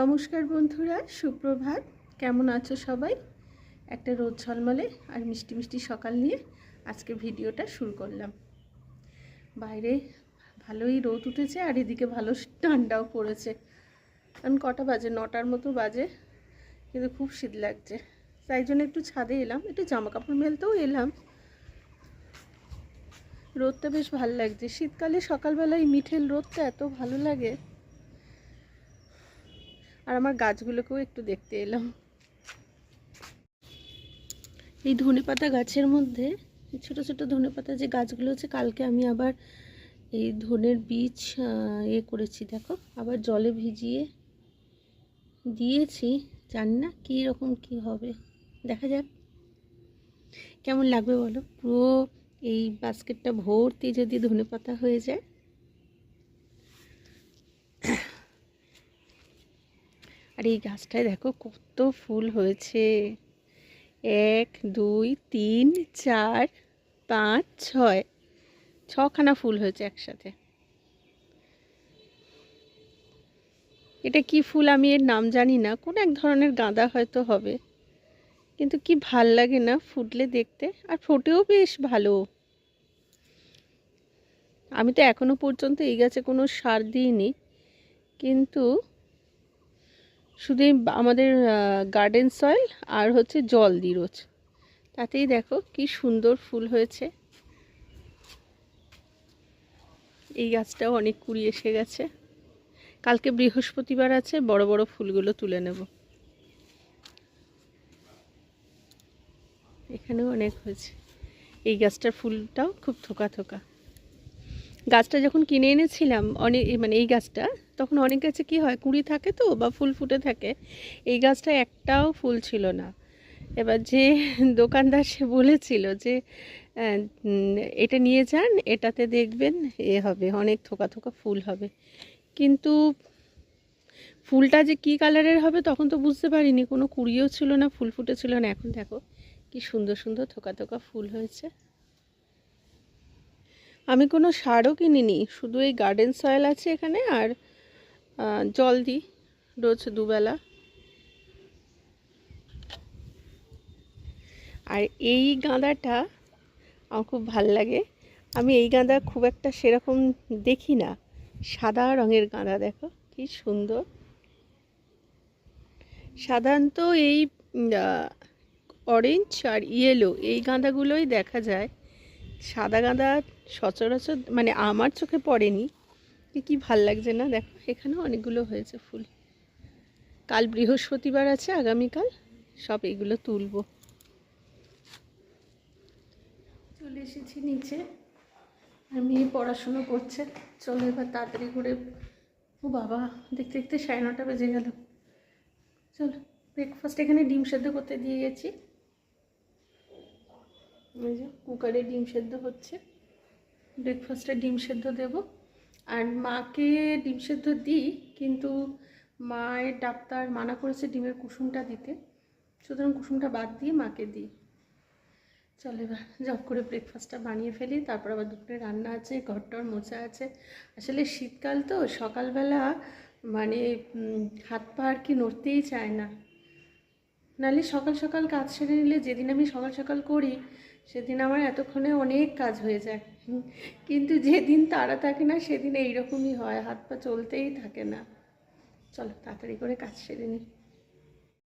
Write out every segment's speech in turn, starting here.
নমস্কার বন্ধুরা, সুপ্রভাত। কেমন আছো সবাই? একটা রোদ ঝলমলে আর মিষ্টি মিষ্টি সকাল নিয়ে আজকে ভিডিওটা শুরু করলাম। বাইরে ভালোই রোদ উঠেছে আর এদিকে ভালো ঠান্ডাও পড়েছে। কারণ কটা বাজে? নটার মতো বাজে, কিন্তু খুব শীত লাগছে। তাই জন্য একটু ছাদে এলাম, একটু জামা কাপড় মেলতেও এলাম। রোদটা বেশ ভালো লাগছে। শীতকালে সকালবেলায় মিঠেল রোদটা এত ভালো লাগে। আর আমার গাছগুলোকেও একটু দেখতে এলাম। এই ধনেপাতা গাছের মধ্যে ছোট ছোট ধনেপাতা যে গাছগুলো আছে, কালকে আমি আবার এই ধনের বীজ ইয়ে করেছি, দেখো, আবার জলে ভিজিয়ে দিয়েছি। জানি না কী রকম কী হবে। দেখা যাক। কেমন লাগবে বলো? পুরো এই বাস্কেটটা ভর্তি যদি ধনেপাতা হয়ে যায়। আর এই গাছটায় দেখো কত ফুল হয়েছে। এক, দুই, তিন, চার, পাঁচ, ছয়, ছখানা ফুল হয়েছে একসাথে। এটা কি ফুল আমি এর নাম জানি না, কোন এক ধরনের গাঁদা হয়তো হবে। কিন্তু কি ভালো লাগে না ফুটলে দেখতে, আর ফোটেও বেশ ভালো। আমি তো এখনও পর্যন্ত এই গাছে কোনো সার দিইনি, কিন্তু শুধু আমাদের গার্ডেন সয়েল আর হচ্ছে জল দিই রোজ। তাতেই দেখো কি সুন্দর ফুল হয়েছে। এই গাছটাও অনেক কুড়ি এসে গেছে। কালকে বৃহস্পতিবার আছে, বড় বড় ফুলগুলো তুলে নেব। এখানেও অনেক হয়েছে। এই গাছটার ফুলটাও খুব থোকা থোকা। গাছটা যখন কিনে এনেছিলাম, অনেক মানে এই গাছটা তখন অনেক গাছে কি হয়, কুড়ি থাকে তো বা ফুল ফুটে থাকে, এই গাছটা একটাও ফুল ছিল না। এবার যে দোকানদার সে বলেছিল যে এটা নিয়ে যান, এটাতে দেখবেন এ হবে, অনেক থোকা থোকা ফুল হবে। কিন্তু ফুলটা যে কি কালারের হবে তখন তো বুঝতে পারিনি, কোনো কুড়িও ছিল না, ফুল ফুটেছিল না। এখন দেখো কি সুন্দর সুন্দর থোকা থোকা ফুল হয়েছে। আমি কোনো সারও কিনিনি, শুধু এই গার্ডেন সয়েল আছে এখানে আর জল দিই রোজ দুবেলা। আর এই গাঁদাটা আমার খুব ভালো লাগে। আমি এই গাঁদা খুব একটা সেরকম দেখি না। সাদা রঙের গাঁদা, দেখো কি সুন্দর। সাধারণত এই অরেঞ্জ আর ইয়েলো এই গাঁদাগুলোই দেখা যায়। সাদা গাঁদা সচরাচর মানে আমার চোখে পড়েনি। কি ভালো লাগছে না? দেখো, এখানেও অনেকগুলো হয়েছে ফুল। কাল বৃহস্পতিবার আছে, আগামীকাল সব এগুলো তুলব। চলে এসেছি নিচে। আমি পড়াশুনো করছে। চলো এবার তাড়াতাড়ি করে ও বাবা, দেখতে দেখতে সাড়ে নটা বেজে গেল। চলো ব্রেকফাস্ট এখানে ডিম সেদ্ধ করতে দিয়ে গেছি। কুকারে ডিম সেদ্ধ হচ্ছে। ব্রেকফাস্টে ডিম সেদ্ধ দেব। আর মাকে ডিম সেদ্ধ দিই, কিন্তু মায়ের ডাক্তার মানা করেছে ডিমের কুসুমটা দিতে। সুতরাং কুসুমটা বাদ দিয়ে মাকে দিই। চল এবার জব করে ব্রেকফাস্টটা বানিয়ে ফেলি, তারপর আবার দুপুরে রান্না আছে, ঘরটর মোছা আছে। আসলে শীতকাল তো, সকালবেলা মানে হাত পা আর কি নড়তেই চায় না। নাহলে সকাল সকাল কাজ সেরে নিলে, যেদিন আমি সকাল সকাল করি, সেদিন আমার এতক্ষণে অনেক কাজ হয়ে যায়। কিন্তু যেদিন তারা থাকে না সেদিন এইরকমই হয়। হাত পা চলতেই থাকে না। চলো তাড়াতাড়ি করে কাজ সেরে নিই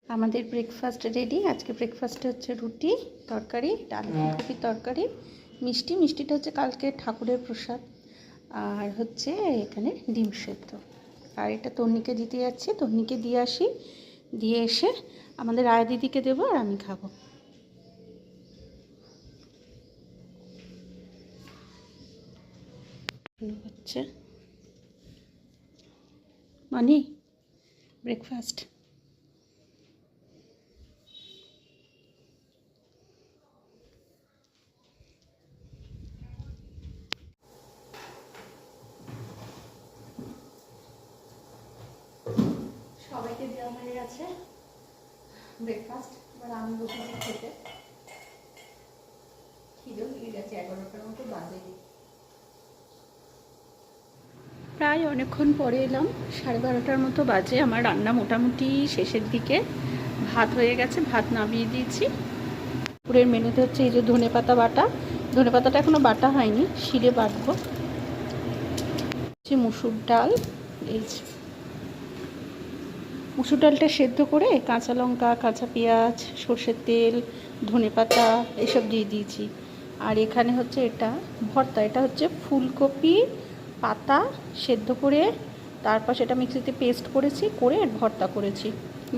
আমাদের ব্রেকফাস্ট রেডি আজকে ব্রেকফাস্টে হচ্ছে রুটি তরকারি ডাল ফুলকপির তরকারি মিষ্টি। মিষ্টিটা হচ্ছে কালকে ঠাকুরের প্রসাদ। আর হচ্ছে এখানে ডিম সেদ্ধ। আর এটা তন্নিকে দিতে যাচ্ছি। তন্নিকে দিয়ে আসি। দিয়ে এসে আমাদের আয়া দিদিকে দেবো আর আমি খাব। হচ্ছে। মানি ব্রেকফাস্ট সবাইকে ব্রেকফাস্ট আমি খেতে। খিদেও লেগে গেছে এগারোটার মতো বাজে। প্রায় অনেকক্ষণ পরে এলাম, সাড়ে বারোটার মতো বাজে, আমার রান্না মোটামুটি শেষের দিকে। ভাত হয়ে গেছে, ভাত নামিয়ে দিয়েছি। দুপুরের মেনুতে হচ্ছে এই যে ধনে পাতা বাটা। ধনে পাতাটা এখনও বাটা হয়নি শিরে বাটবো। হচ্ছে মুসুর ডাল, এই মুসুর ডালটা সেদ্ধ করে কাঁচা লঙ্কা, কাঁচা পেঁয়াজ, সর্ষের তেল, ধনে পাতা এসব দিয়ে দিয়েছি। আর এখানে হচ্ছে এটা ভর্তা, এটা হচ্ছে ফুলকপি পাতা সেদ্ধ করে তারপর সেটা মিক্সিতে পেস্ট করেছি, করে ভর্তা করেছি।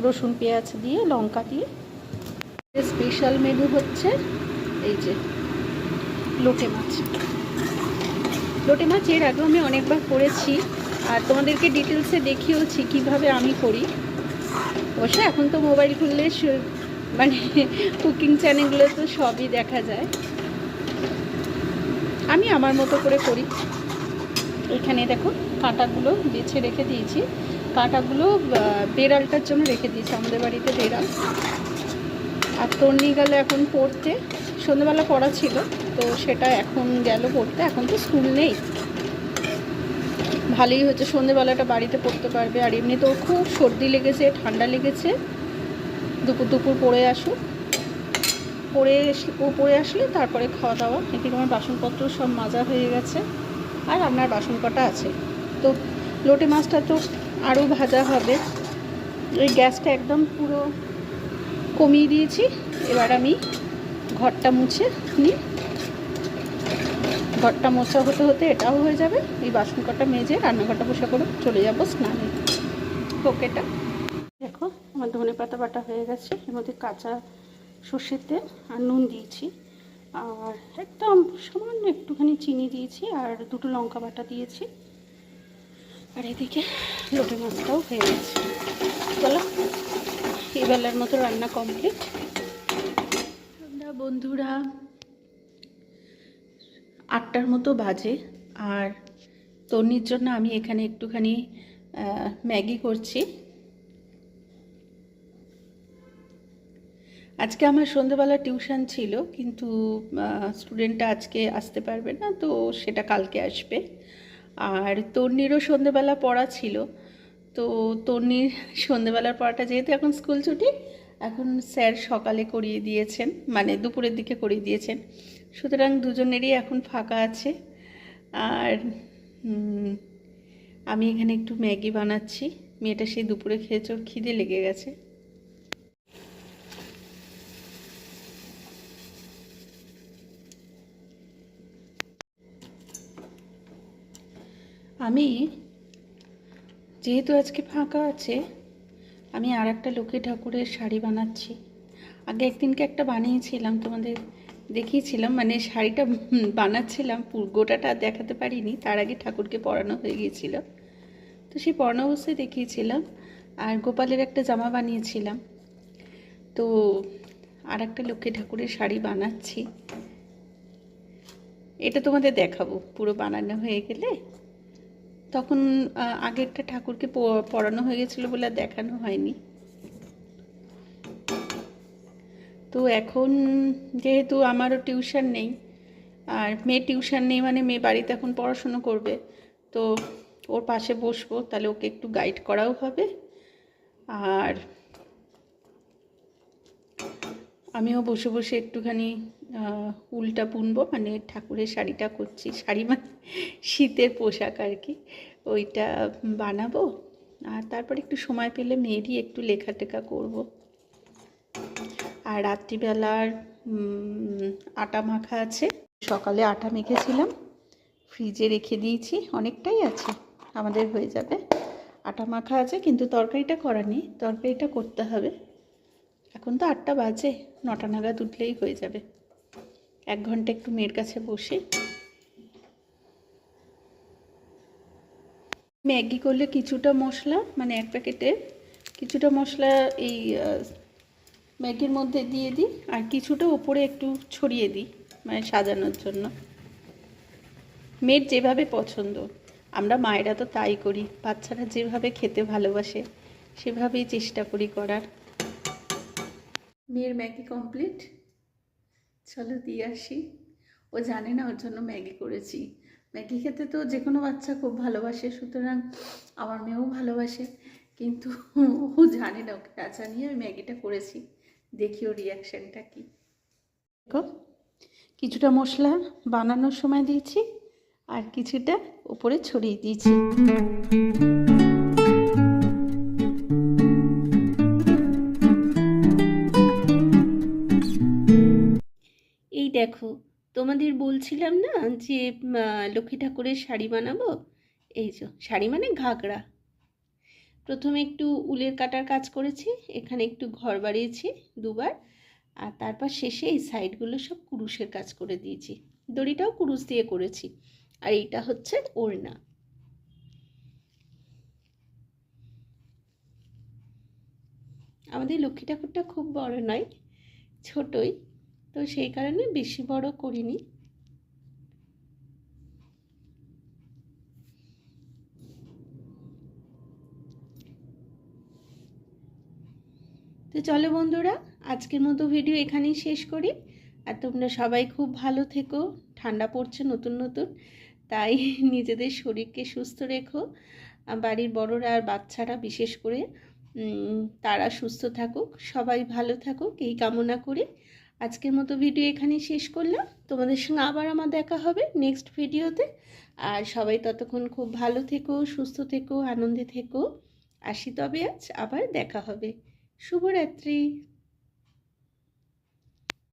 রসুন, পেঁয়াজ দিয়ে, লঙ্কা দিয়ে। স্পেশাল মেনু হচ্ছে এই যে লোটে মাছ। লোটে মাছ এর আগেও আমি অনেকবার করেছি আর তোমাদেরকে ডিটেলসে দেখিয়েওছি কীভাবে আমি করি। অবশ্য এখন তো মোবাইল খুললে মানে কুকিং চ্যানেলগুলো তো সবই দেখা যায়। আমি আমার মতো করে করি। এখানে দেখো কাঁটাগুলো বেছে রেখে দিয়েছি। কাঁটাগুলো বেড়ালটার জন্য রেখে দিয়েছি, আমাদের বাড়িতে বেড়াল। আর তন্নি গেল এখন পড়তে। সন্ধ্যেবেলা পড়া ছিল, তো সেটা এখন গেল পড়তে, এখন তো স্কুল নেই। ভালোই হচ্ছে সন্ধেবেলাটা বাড়িতে পড়তে পারবে। আর এমনি তো খুব সর্দি লেগেছে, ঠান্ডা লেগেছে। দুপুর দুপুর পড়ে আসুক পড়ে ও পড়ে আসলে তারপরে খাওয়া দাওয়া। এদিকে আমার বাসনপত্র সব মাজা হয়ে গেছে। আর আপনার বাসন কটা আছে? তো লোটে মাছটা তো আরও ভাজা হবে। ওই গ্যাসটা একদম পুরো কমিয়ে দিয়েছি। এবার আমি ঘরটা মুছে নিই ঘরটা মোছা হতে হতে এটাও হয়ে যাবে। এই বাসন কটা মেজে রান্নাঘরটা বসে করে চলে যাব স্নানে। ওকেটা। দেখো, আমার ধনে পাতা বাটা হয়ে গেছে। এর মধ্যে কাঁচা সর্ষের তেল আর নুন দিয়েছি। আর একদম সামান্য একটুখানি চিনি দিয়েছি আর দুটো লঙ্কা বাটা দিয়েছি। আর এদিকে লোটে মাছটাও হয়ে গেছে। চলো এবেলার মতো রান্না কমপ্লিট আমরা বন্ধুরা আটটার মতো বাজে আর তন্নির জন্য আমি এখানে একটুখানি ম্যাগি করছি। আজকে আমার সন্ধ্যেবেলা টিউশন ছিল, কিন্তু স্টুডেন্টটা আজকে আসতে পারবে না, তো সেটা কালকে আসবে। আর তন্নিরও সন্ধ্যেবেলা পড়া ছিল, তো তন্নির সন্ধ্যেবেলার পড়াটা যেহেতু এখন স্কুল ছুটি, এখন স্যার সকালে করিয়ে দিয়েছেন মানে দুপুরের দিকে করিয়ে দিয়েছেন। সুতরাং দুজনেরই এখন ফাঁকা আছে। আর আমি এখানে একটু ম্যাগি বানাচ্ছি, মেয়েটা সেই দুপুরে খেয়েছে খিদে লেগে গেছে। আমি যেহেতু আজকে ফাঁকা আছে, আমি আর একটা লক্ষ্মী ঠাকুরের শাড়ি বানাচ্ছি। আগে একদিনকে একটা বানিয়েছিলাম, তোমাদের দেখিয়েছিলাম মানে শাড়িটা বানাচ্ছিলাম গোটাটা দেখাতে পারিনি, তার আগে ঠাকুরকে পরানো হয়ে গিয়েছিল। তো সেই পরানো অবস্থায় দেখিয়েছিলাম, আর গোপালের একটা জামা বানিয়েছিলাম। তো আর একটা লক্ষ্মী ঠাকুরের শাড়ি বানাচ্ছি। এটা তোমাদের দেখাবো, পুরো বানানো হয়ে গেলে। তখন আগেরটা ঠাকুরকে পড়ানো হয়ে গেছিল বলে দেখানো হয়নি। তো এখন যেহেতু আমারও টিউশন নেই, আর মেয়ে টিউশন নেই মানে মেয়ে বাড়িতে এখন পড়াশুনো করবে, তো ওর পাশে বসবো, তাহলে ওকে একটু গাইড করাও হবে। আর আমিও বসে বসে একটুখানি উলটা বুনবো মানে ঠাকুরের শাড়িটা করছি, শাড়ি মানে শীতের পোশাক আর কি। ওইটা বানাবো, আর তারপর একটু সময় পেলে মেয়েরই একটু লেখা টেখা করব। আর রাত্রিবেলার আটা মাখা আছে। সকালে আটা মেখেছিলাম, ফ্রিজে রেখে দিয়েছি, অনেকটাই আছে, আমাদের হয়ে যাবে। আটা মাখা আছে, কিন্তু তরকারিটা করা নেই, তরকারিটা করতে হবে। এখন তো আটটা বাজে, নটা নাগাদ উঠলেই হয়ে যাবে। এক ঘণ্টা একটু মেয়ের কাছে বসে। ম্যাগি করলে কিছুটা মশলা মানে এক প্যাকেটে কিছুটা মশলা এই ম্যাগির মধ্যে দিয়ে দিই, আর কিছুটা ওপরে একটু ছড়িয়ে দিই মানে সাজানোর জন্য। মেয়ের যেভাবে পছন্দ, আমরা মায়েরা তো তাই করি, বাচ্চারা যেভাবে খেতে ভালোবাসে, সেভাবেই চেষ্টা করি করার। মেয়ের ম্যাগি কমপ্লিট। চলো দিয়ে আসি। ও জানে না, ওর জন্য ম্যাগি করেছি। ম্যাগি খেতে তো যে কোনো বাচ্চা খুব ভালোবাসে, সুতরাং আমার মেয়েও ভালোবাসে, কিন্তু ও জানে না, ওকে কাঁচা নিয়ে আমি ম্যাগিটা করেছি। দেখি ওর রিয়াকশানটা কী। দেখো, কিছুটা মশলা বানানোর সময় দিয়েছি, আর কিছুটা উপরে ছড়িয়ে দিয়েছি। দেখো তোমাদের বলছিলাম না যে লক্ষ্মী ঠাকুরের শাড়ি বানাবো? এই যে, শাড়ি মানে ঘাগরা। প্রথমে একটু উলের কাটার কাজ করেছি, এখানে একটু ঘর বাড়িয়েছি দুবার, আর তারপর শেষে এই সাইডগুলো সব কুরুশের কাজ করে দিয়েছি। দড়িটাও কুরুশ দিয়ে করেছি, আর এইটা হচ্ছে ওড়না। আমাদের লক্ষ্মী ঠাকুরটা খুব বড় নয়, ছোটই। তো সেই কারণে বেশি বড় করিনি। তো চলো বন্ধুরা, আজকের মতো ভিডিও এখানেই শেষ করি। আর তোমরা সবাই খুব ভালো থেকো, ঠান্ডা পড়ছে নতুন নতুন, তাই নিজেদের শরীরকে সুস্থ রেখো। বাড়ির বড়রা আর বাচ্চারা বিশেষ করে তারা সুস্থ থাকুক, সবাই ভালো থাকুক, এই কামনা করি আজকের মতো ভিডিও এখানেই শেষ করলাম। তোমাদের সঙ্গে আবার আমার দেখা হবে নেক্সট ভিডিওতে। আর সবাই ততক্ষণ খুব ভালো থেকো, সুস্থ থেকো, আনন্দে থেকো। আসি তবে আজ আবার দেখা হবে। শুভরাত্রি।